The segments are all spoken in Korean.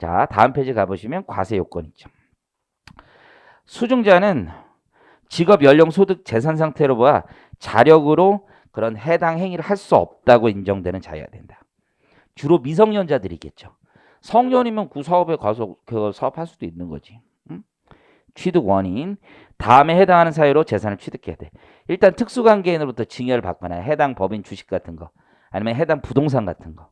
자, 다음 페이지 가보시면 과세 요건 있죠. 수증자는 직업, 연령, 소득, 재산 상태로 봐 자력으로 그런 해당 행위를 할 수 없다고 인정되는 자여야 된다. 주로 미성년자들이겠죠. 성년이면 그 사업에 가서 그 사업할 수도 있는 거지. 응? 취득 원인 다음에 해당하는 사유로 재산을 취득해야 돼. 일단 특수관계인으로부터 증여를 받거나 해당 법인 주식 같은 거 아니면 해당 부동산 같은 거.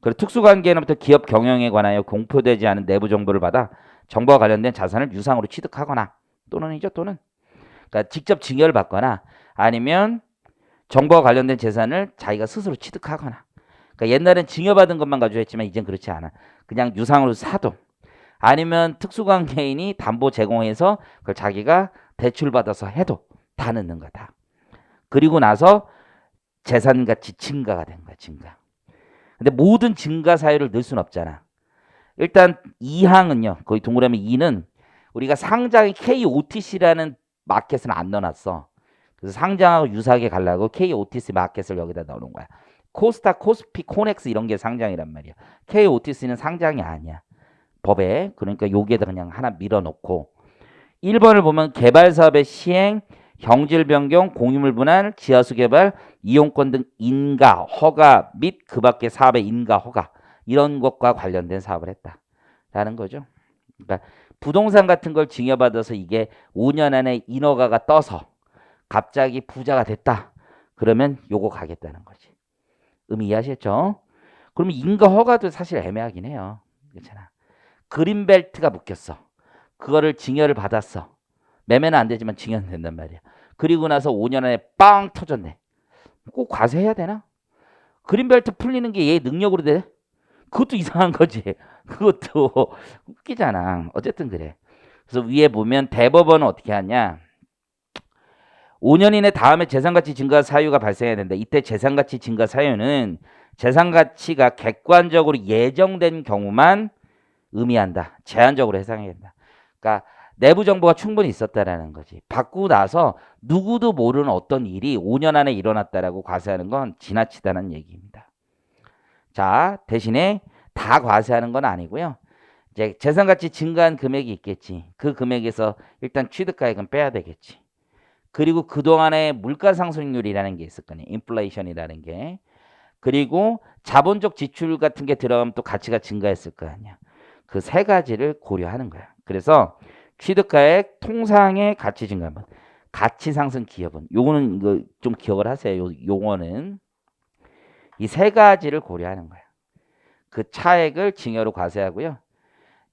그리고 특수관계인으로부터 기업 경영에 관하여 공표되지 않은 내부 정보를 받아 정보와 관련된 자산을 유상으로 취득하거나 또는이죠 또는 그러니까 직접 증여를 받거나 아니면 정보와 관련된 재산을 자기가 스스로 취득하거나 그러니까 옛날엔 증여받은 것만 가지고 했지만 이젠 그렇지 않아. 그냥 유상으로 사도 아니면 특수관계인이 담보 제공해서 그걸 자기가 대출받아서 해도 다 넣는 거다. 그리고 나서 재산 가치 증가가 된 거야 증가 근데 모든 증가 사유를 넣을 수는 없잖아 일단 2항은요 거기 동그라미 2는 우리가 상장의 KOTC라는 마켓은 안 넣어놨어 그래서 상장하고 유사하게 가려고 KOTC 마켓을 여기다 넣어놓은 거야. 코스타, 코스피, 코넥스 이런 게 상장이란 말이야. KOTC는 상장이 아니야. 법에. 그러니까 여기에다 그냥 하나 밀어놓고 1번을 보면 개발 사업의 시행, 형질 변경, 공유물 분할, 지하수 개발, 이용권 등 인가, 허가 및 그 밖의 사업의 인가, 허가 이런 것과 관련된 사업을 했다라는 거죠. 그러니까 부동산 같은 걸 증여받아서 이게 5년 안에 인허가가 떠서 갑자기 부자가 됐다. 그러면 요거 가겠다는 거지. 의미 이해하셨죠? 그러면 인가 허가도 사실 애매하긴 해요. 그렇잖아. 그린벨트가 묶였어. 그거를 증여를 받았어. 매매는 안 되지만 증여는 된단 말이야. 그리고 나서 5년 안에 빵 터졌네. 꼭 과세해야 되나? 그린벨트 풀리는 게 얘 능력으로 돼? 그것도 이상한 거지. 그것도 웃기잖아. 어쨌든 그래. 그래서 위에 보면 대법원은 어떻게 하냐? 5년 이내 다음에 재산가치 증가 사유가 발생해야 된다. 이때 재산가치 증가 사유는 재산가치가 객관적으로 예정된 경우만 의미한다. 제한적으로 해당해야 된다. 그러니까 내부 정보가 충분히 있었다라는 거지. 받고 나서 누구도 모르는 어떤 일이 5년 안에 일어났다라고 과세하는 건 지나치다는 얘기입니다. 자, 대신에 다 과세하는 건 아니고요. 이제 재산 가치 증가한 금액이 있겠지. 그 금액에서 일단 취득가액은 빼야 되겠지. 그리고 그동안의 물가 상승률이라는 게 있을 거니 인플레이션이라는 게 그리고 자본적 지출 같은 게 들어가면 또 가치가 증가했을 거 아니야 그 세 가지를 고려하는 거야 그래서 취득가액 통상의 가치 증가분 가치 상승 기업은 요거는 이거 좀 기억을 하세요 요 용어는 이 세 가지를 고려하는 거야 그 차액을 증여로 과세하고요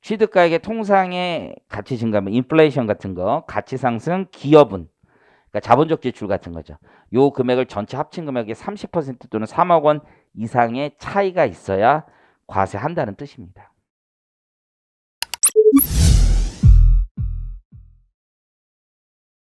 취득가액의 통상의 가치 증가분 인플레이션 같은 거 가치 상승 기업은 그러니까 자본적 지출 같은 거죠. 요 금액을 전체 합친 금액의 30% 또는 3억 원 이상의 차이가 있어야 과세한다는 뜻입니다.